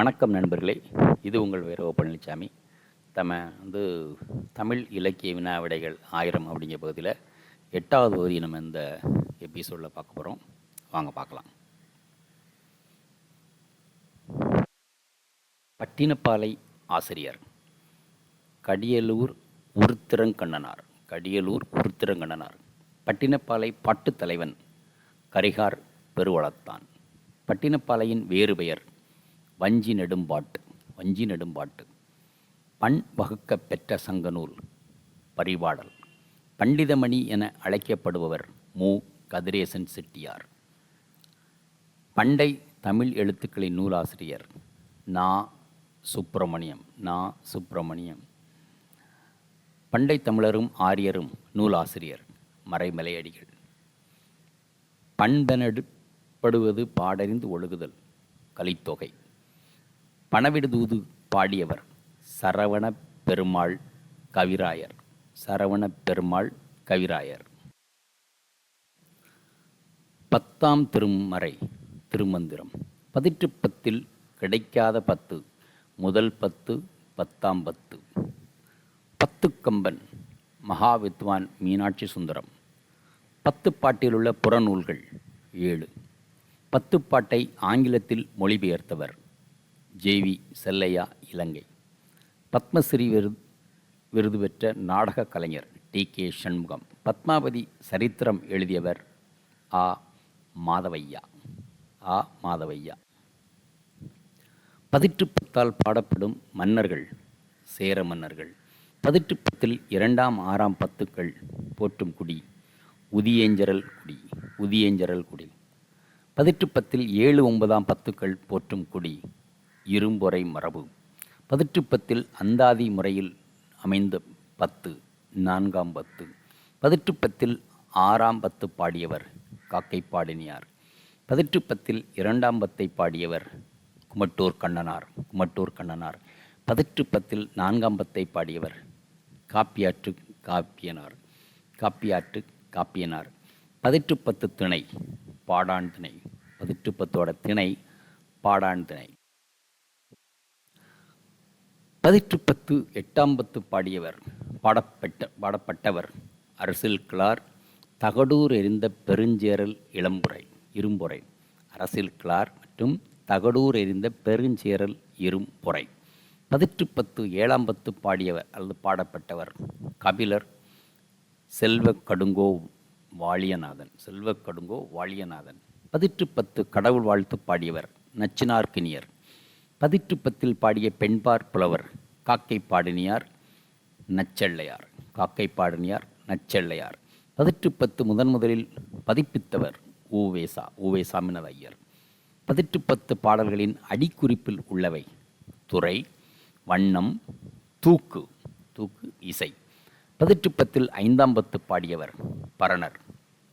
வணக்கம் நண்பர்களே. இது உங்கள் வேரோ பழனிசாமி தம வந்து தமிழ் இலக்கிய வினாவிடைகள் ஆயிரம் அப்படிங்கிற பகுதியில் எட்டாவது பகுதி நம்ம இந்த எபிசோடில் பார்க்க போகிறோம் வாங்க பார்க்கலாம். பட்டினப்பாலை ஆசிரியர் கடியலூர் உருத்திரங்கண்ணனார் கடியலூர் உருத்திரங்கண்ணனார். பட்டினப்பாலை பாட்டுத் தலைவன் கரிகார் பெருவளத்தான். பட்டினப்பாலையின் வேறு பெயர் வஞ்சி நெடும்பாட்டு வஞ்சி நெடும்பாட்டு. பண் வகுக்க பெற்ற சங்கநூல் பரிபாடல் பண்டிதமணி என அழைக்கப்படுபவர் மு. கதிரேசன் செட்டியார். பண்டை தமிழ் எழுத்துக்களின் நூலாசிரியர் நா. சுப்பிரமணியம் நா. சுப்பிரமணியம். பண்டை தமிழரும் ஆரியரும் நூலாசிரியர் மறைமலையடிகள். பண்பெனப்படுவது பாடறிந்து ஒழுகுதல் கலித்தொகை. பணவிடுதூது பாடியவர் சரவண பெருமாள் கவிராயர். சரவண பெருமாள் கவிராயர். பத்தாம் திருமறை திருமந்திரம். பதிற்றுப் பத்தில் கிடைக்காத பத்து முதல் பத்து பத்தாம் பத்து. பத்து கம்பன் மகாவித்வான் மீனாட்சி சுந்தரம். பத்து பாட்டிலுள்ள புறநூல்கள் ஏழு. பத்து பாட்டை ஆங்கிலத்தில் மொழிபெயர்த்தவர் ஜேவி செல்லையா இலங்கை. பத்மஸ்ரீ விருது விருது பெற்ற நாடக கலைஞர் டி கே சண்முகம். பத்மாவதி சரித்திரம் எழுதியவர் ஆ. மாதவையா. ஆ. மாதவையா. பதிற்றுப்பத்தால் பாடப்படும் மன்னர்கள் சேர மன்னர்கள். பதிற்றுப்பத்தில் இரண்டாம் ஆறாம் பத்துக்கள் போற்றும் குடி உதியேஞ்சரல் குடி உதியேஞ்சரல் குடி. பதிற்றுப்பத்தில் ஏழு ஒன்பதாம் பத்துக்கள் போற்றும் குடி இரும்பொறை மரபு. பதிற்றுப்பத்தில் அந்தாதி முறையில் அமைந்த பத்து நான்காம் பத்து. பதிற்றுப்பத்தில் ஆறாம் பத்து பாடியவர் காக்கை பாடினியார். பதிற்றுப்பத்தில் இரண்டாம் பத்தை பாடியவர் குமட்டூர் கண்ணனார் குமட்டூர் கண்ணனார். பதிற்றுப்பத்தில் நான்காம் பத்தை பாடியவர் காப்பியாற்று காப்பியனார் காப்பியாற்று காப்பியனார். பதிற்றுப்பத்து திணை பாடாண் திணை. பதிற்றுப்பத்தோட திணை பாடாண் திணை. பதிற்றுப்பத்து எட்டாம் பத்து பாடியவர் பாடப்பட்ட பாடப்பட்டவர் அரசில் கிளார் தகடூர் எரிந்த பெருஞ்சேரல் இளம்புரை இரும்புரை. அரசில் கிளார் மற்றும் தகடூர் எறிந்த பெருஞ்சேரல் இரும்புரை. பதிற்றுப்பத்து ஏழாம் பத்து பாடியவர் அல்லது பாடப்பட்டவர் கபிலர் செல்வ கடுங்கோ வாழியநாதன் செல்வ கடுங்கோ வாழியநாதன். பதிற்றுப்பத்து கடவுள் வாழ்த்து பாடியவர் நச்சினார்கினியர் பதிற்றுப்பத்தில் பாடிய பெண்பார் புலவர் காக்கை பாடினியார் நச்செள்ளையார். காக்கை பாடினியார் நச்செள்ளையார். பதிற்றுப்பத்து முதன் முதலில் பதிப்பித்தவர் ஊவேசா ஊவே சாமிநாத ஐயர். பதிற்றுப்பத்து பாடல்களின் அடிக்குறிப்பில் உள்ளவை துறை வண்ணம் தூக்கு தூக்கு இசை. பதிற்றுப்பத்தில் ஐந்தாம் பத்து பாடியவர் பரணர்.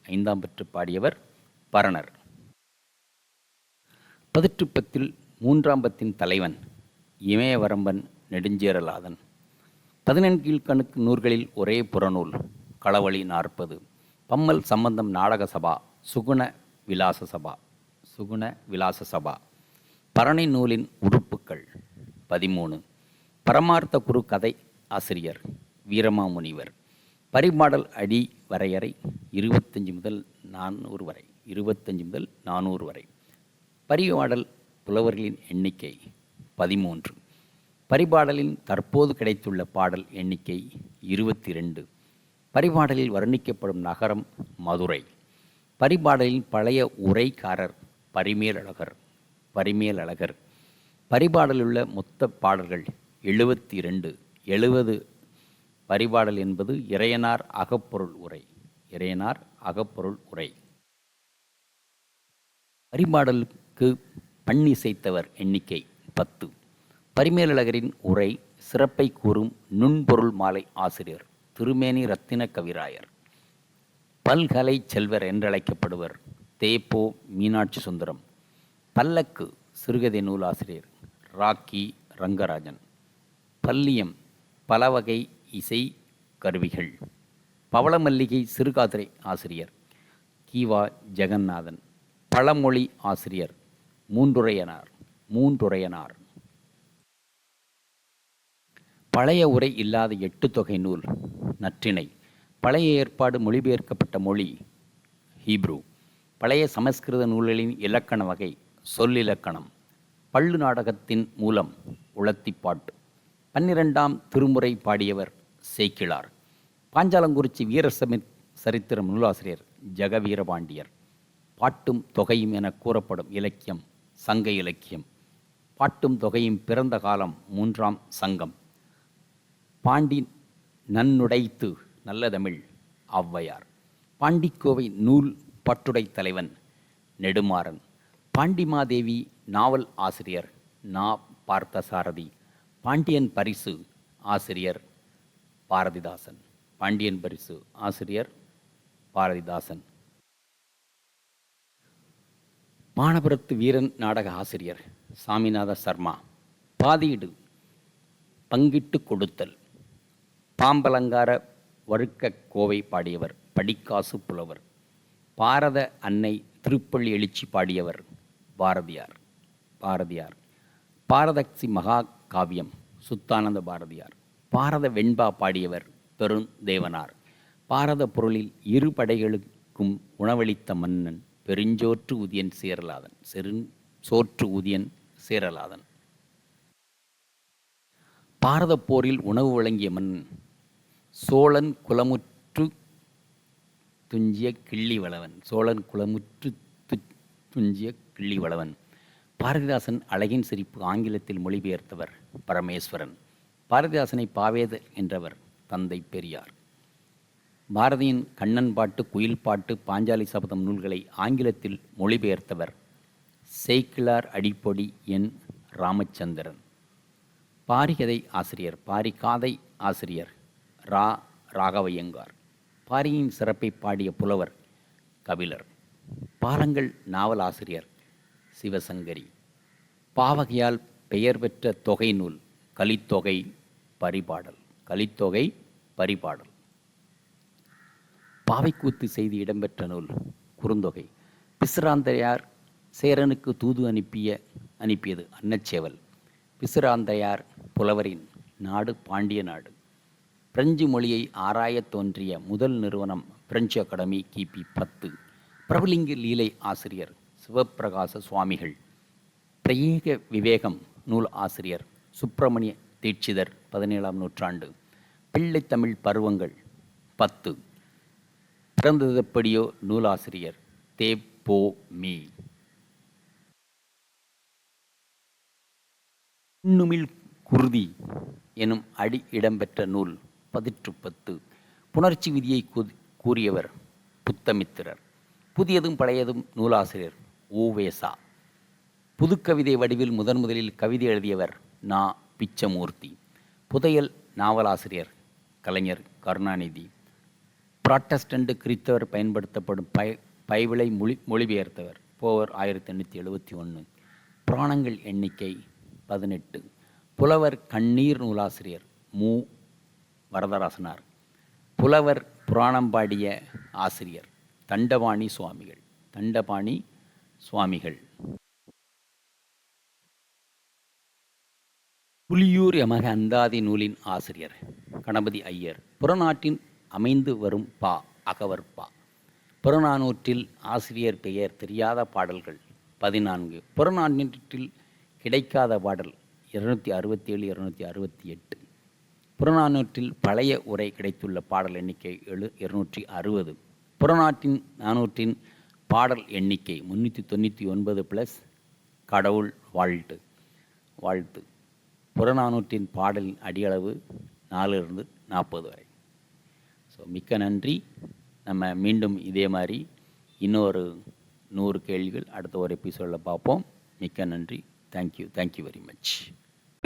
ஐந்தாம் பத்து பாடியவர் பரணர். பதிற்றுப்பத்தில் மூன்றாம் பத்தின் தலைவன் இமயவரம்பன் நெடுஞ்சேரலாதன். பதினெண்கீழ்கணக்கு நூல்களில் ஒரே புறநூல் களவழி நாற்பது. பம்மல் சம்பந்தம் நாடக சபா சுகுண விலாச சபா சுகுண விலாச சபா. பரணி நூலின் உறுப்புக்கள் பதிமூணு. பரமார்த்த குரு கதை ஆசிரியர் வீரமாமுனிவர். பரிமாடல் அடி வரையறை இருபத்தஞ்சி முதல் நானூறு வரை இருபத்தஞ்சி முதல் நானூறு வரை. பரிமாடல் புலவர்களின் எண்ணிக்கை பதிமூன்று. பரிபாடலின் தற்போது கிடைத்துள்ள பாடல் எண்ணிக்கை இருபத்தி ரெண்டு பரிபாடலில் வர்ணிக்கப்படும் நகரம் மதுரை. பரிபாடலின் பழைய உரைக்காரர் பரிமேலழகர் பரிமேலழகர். பரிபாடலுள்ள மொத்த பாடல்கள் எழுபத்தி ரெண்டு எழுபது பரிபாடல் என்பது இறையனார் அகப்பொருள் உரை. இறையனார் அகப்பொருள் உரை. பரிபாடலுக்கு பண்ணிசைத்தவர் எண்ணிக்கை பத்து. பரிமேலழகரின் உரை சிறப்பை கூறும் நுண்பொருள் மாலை ஆசிரியர் திருமேனி ரத்தின கவிராயர். பல்கலை செல்வர் என்றழைக்கப்படுவர் தேப்போ மீனாட்சி சுந்தரம். பல்லக்கு சிறுகதை நூலாசிரியர் ராக்கி ரங்கராஜன். பல்லியம் பலவகை இசை கருவிகள். பவளமல்லிகை சிறுகாதிரை ஆசிரியர் கீவா ஜெகநாதன். பழமொழி ஆசிரியர் மூன்றுரையனார் மூன்றுரையனார். பழைய உரை இல்லாத எட்டு தொகை நூல் நற்றிணை. பழைய ஏற்பாடு மொழிபெயர்க்கப்பட்ட மொழி ஹீப்ரு. பழைய சமஸ்கிருத நூல்களின் இலக்கண வகை சொல்லிலக்கணம். பள்ளு நாடகத்தின் மூலம் உளத்திப்பாட்டு. பன்னிரெண்டாம் திருமுறை பாடியவர் சேக்கிழார். பாஞ்சாலங்குறிச்சி வீரசமி சரித்திரம் நூலாசிரியர் ஜெகவீரபாண்டியர். பாட்டும் தொகையும் என கூறப்படும் இலக்கியம் சங்க இலக்கியம். பாட்டும் தொகையும் பிறந்த காலம் மூன்றாம் சங்கம். பாண்டி நன்னுடைத்து நல்ல தமிழ் ஔவையார். பாண்டிக்கோவை நூல் பட்டுடை தலைவன் நெடுமாறன். பாண்டிமாதேவி நாவல் ஆசிரியர் நா. பார்த்தசாரதி. பாண்டியன் பரிசு ஆசிரியர் பாரதிதாசன். பாண்டியன் பரிசு ஆசிரியர் பாரதிதாசன். மானபுரத்து வீரன் நாடக ஆசிரியர் சாமிநாத சர்மா. பாதியிடு பங்கிட்டு கொடுத்தல். பாம்பலங்கார வழுக்க கோவை பாடியவர் படிக்காசு புலவர் பாரத அன்னை திருப்பள்ளி எழுச்சி பாடியவர் பாரதியார் பாரதியார். பாரதக்சி மகா காவியம் சுத்தானந்த பாரதியார். பாரத வெண்பா பாடியவர் பெருந்தேவனார். பாரத பொருளில் இரு படைகளுக்கும் உணவளித்த மன்னன் பெருஞ்சோற்று உதியன் சேரலாதன் செருண் சோற்று உதியன் சேரலாதன். பாரத போரில் உணவு வழங்கிய மன்னன் சோழன் குலமுற்று துஞ்சிய கிள்ளி வளவன் சோழன் குலமுற்று து துஞ்சிய கிள்ளி வளவன் பாரதிதாசன் அழகின் சிரிப்பு ஆங்கிலத்தில் மொழிபெயர்த்தவர் பரமேஸ்வரன். பாரதிதாசனை பாவேதர் என்றவர் தந்தை பெரியார். பாரதியின் கண்ணன் பாட்டு குயில் பாட்டு பாஞ்சாலி சபதம் நூல்களை ஆங்கிலத்தில் மொழிபெயர்த்தவர் சேக்கிழார் அடிப்பொடி என் ராமச்சந்திரன். பாரிகதை ஆசிரியர் பாரிகாதை ஆசிரியர் ரா ராகவையங்கார் பாரியின் சிறப்பை பாடிய புலவர் கபிலர். பாலங்கள் நாவல் ஆசிரியர் சிவசங்கரி. பாவகையால் பெயர் பெற்ற தொகை நூல் கலித்தொகை பரிபாடல் கலித்தொகை பரிபாடல். பாவைக்கூத்து செய்தி இடம்பெற்ற நூல் குறுந்தொகை. பிசிராந்தையார் சேரனுக்கு தூது அனுப்பிய அனுப்பியது அன்னச்சேவல். பிசிராந்தையார் புலவரின் நாடு பாண்டிய நாடு. பிரெஞ்சு மொழியை ஆராயத் தோன்றிய முதல் நிறுவனம் பிரெஞ்சு அகாடமி கிபி பத்து. பிரபலிங்க லீலை ஆசிரியர் சிவப்பிரகாச சுவாமிகள். பிரயேக விவேகம் நூல் ஆசிரியர் சுப்பிரமணிய தீட்சிதர் பதினேழாம் நூற்றாண்டு. பிள்ளைத்தமிழ் பருவங்கள் பத்து. பிறந்ததப்படியோ நூலாசிரியர் தே. போ. மீ. குருதி எனும் அடி இடம்பெற்ற நூல். பதிற்று பத்து புணர்ச்சி விதியை கூ- கூறியவர் புத்தமித்திரர். புதியதும் பழையதும் நூலாசிரியர் ஊவேசா புதுக்கவிதை வடிவில் முதன் முதலில் கவிதை எழுதியவர் நா. பிச்சமூர்த்தி. புதையல் நாவலாசிரியர் கலைஞர் கருணாநிதி. புராட்டஸ்டண்ட் கிறித்தவர் பயன்படுத்தப்படும் பை பைபிளை மொழி மொழிபெயர்த்தவர் போவர் ஆயிரத்தி எண்ணூற்றி எழுபத்தி ஒன்று புராணங்கள் எண்ணிக்கை பதினெட்டு. புலவர் கண்ணீர் நூலாசிரியர் மு. வரதராசனார். புலவர் புராணம் பாடிய ஆசிரியர் தண்டபாணி சுவாமிகள் தண்டபாணி சுவாமிகள். புலியூர் எமக அந்தாதி நூலின் ஆசிரியர் கணபதி ஐயர். புறநாட்டின் அமைந்து வரும் பா அகவர் பா. புறநானூற்றில் ஆசிரியர் பெயர் தெரியாத பாடல்கள் பதினான்கு. புறநானூற்றில் கிடைக்காத பாடல் இருநூற்றி அறுபத்தேழு இருநூற்றி அறுபத்தி எட்டு. புறநானூற்றில் பழைய உரை கிடைத்துள்ள பாடல் எண்ணிக்கை எழு இருநூற்றி அறுபது. புறநாட்டின் நானூற்றின் பாடல் எண்ணிக்கை முந்நூற்றி தொண்ணூற்றி ஒன்பது ப்ளஸ் கடவுள் வாழ்த்து. வாழ்த்து. புறநானூற்றின் பாடலின் அடியளவு நாலிலிருந்து நாற்பது வரை. ஸோ மிக்க நன்றி. நம்ம மீண்டும் இதே மாதிரி இன்னொரு நூறு கேள்விகள் அடுத்த ஒரு எபிசோடில் பார்ப்போம். மிக்க நன்றி. Thank you thank you very much